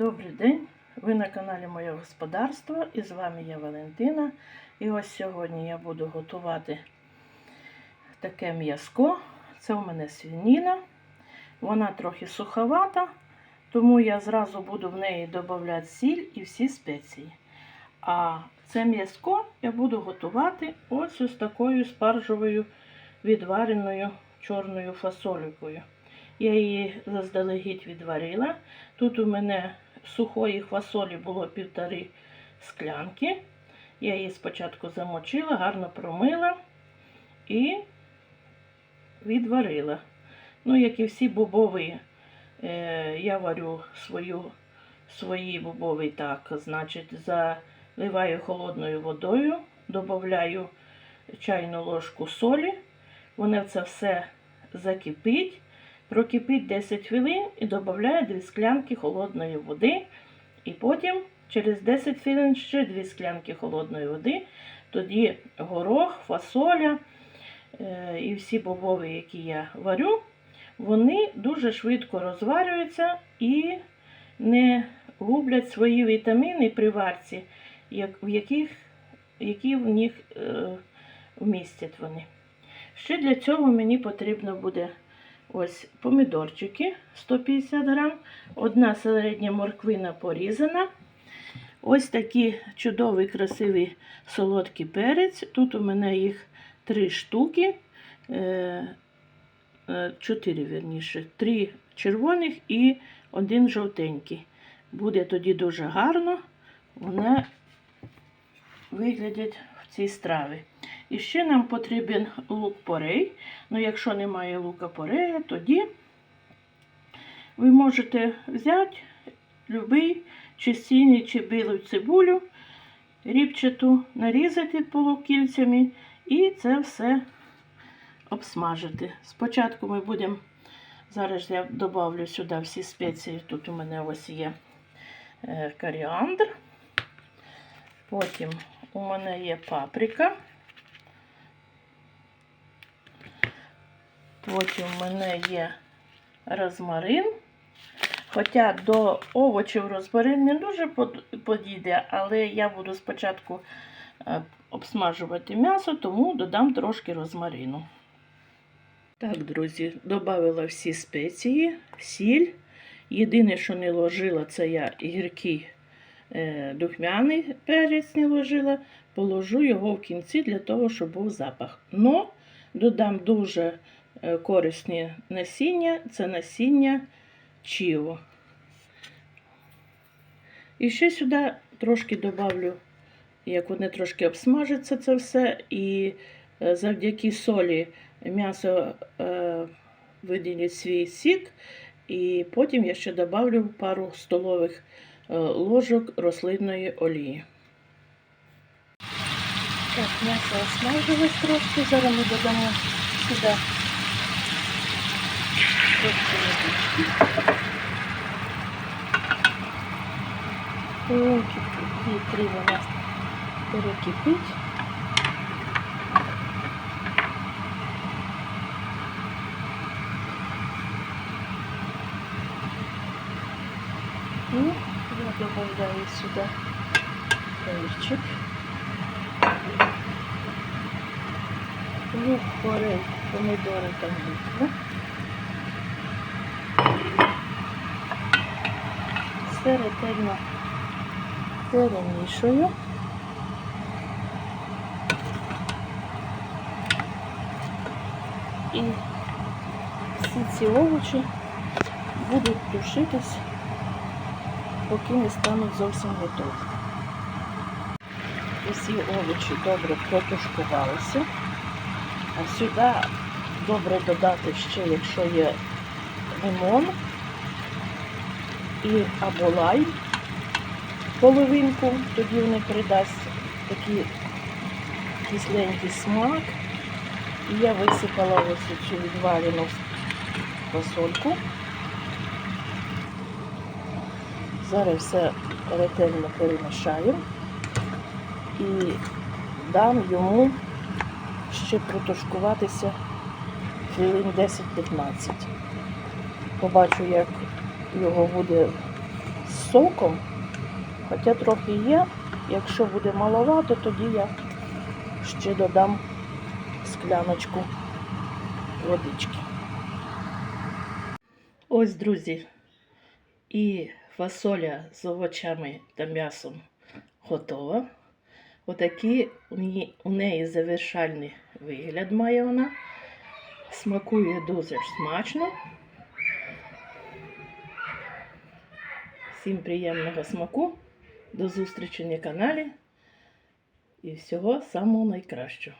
Добрий день! Ви на каналі Моє Господарство і з вами я Валентина. І ось сьогодні я буду готувати таке м'язко. Це у мене свініна. Вона трохи суховата, тому я зразу буду в неї додавати сіль і всі спеції. А це м'язко я буду готувати ось ось такою спаржевою відвареною чорною фасолькою. Я її заздалегідь відварила. Тут у мене сухої фасолі було півтори склянки. Я її спочатку замочила, гарно промила і відварила. Ну, як і всі бобові, е, я варю свою, свої бобові так, значить, заливаю холодною водою, додаю чайну ложку солі, воно це все закипить. Прокипить 10 хвилин і додаю 2 склянки холодної води. І потім через 10 хвилин ще 2 склянки холодної води. Тоді горох, фасоля е, і всі бобові, які я варю, вони дуже швидко розварюються і не гублять свої вітаміни при варці, в яких, які в них е, вмістять вони. Ще для цього мені потрібно буде Ось помідорчики 150 грам, одна середня морквина порізана. Ось такі чудовий, красивий солодкий перець. Тут у мене їх три штуки, чотири вірніше, три червоних і один жовтенький. Буде тоді дуже гарно, вони виглядять в цій страві. І ще нам потрібен лук порей. Ну, якщо немає лука порея, тоді ви можете взяти любий чи сіній, чи білу цибулю, рібчату, нарізати полукільцями і це все обсмажити. Спочатку ми будемо, зараз я додавлю сюди всі спеції. Тут у мене ось є е, коріандр. Потім у мене є паприка. Потім в мене є розмарин. Хоча до овочів розмарин не дуже подійде, але я буду спочатку е, обсмажувати м'ясо, тому додам трошки розмарину. Так, друзі, додала всі спеції, сіль. Єдине, що не ложила, це я гіркий е, духмяний перець не ложила. Положу його в кінці для того, щоб був запах. Но додам дуже корисні насіння це насіння чіво. І ще сюди трошки добавлю, як вони трошки обсмажаться це все, і е, завдяки солі м'ясо е, виділить свій сік, і потім я ще добавлю пару столових е, ложок рослинної олії. Так, м'ясо осмажилось трошки, зараз ми додамо сюди трошки водички. Вітрі вона перекипить. І я добавляю сюди перчик. Лук, порей, помидори там буква. Все ретельно перемішую. І всі ці овочі будуть тушитись, поки не стануть зовсім готові. Усі овочі добре протушкувалися, а сюди добре додати ще, якщо є лимон і або лайм половинку, тоді вони придасть такий кисленький смак. І я висипала ось цю відварену фасольку. Зараз все ретельно перемішаю і дам йому ще протушкуватися хвилин 10-15. Побачу, як його буде з соком. Хоча трохи є. Якщо буде маловато, тоді я ще додам скляночку водички. Ось, друзі, і фасоля з овочами та м'ясом готова. Отакий у неї завершальний вигляд має вона. Смакує дуже смачно. Всім приємного смаку. До зустрічі на каналі і всього самого найкращого.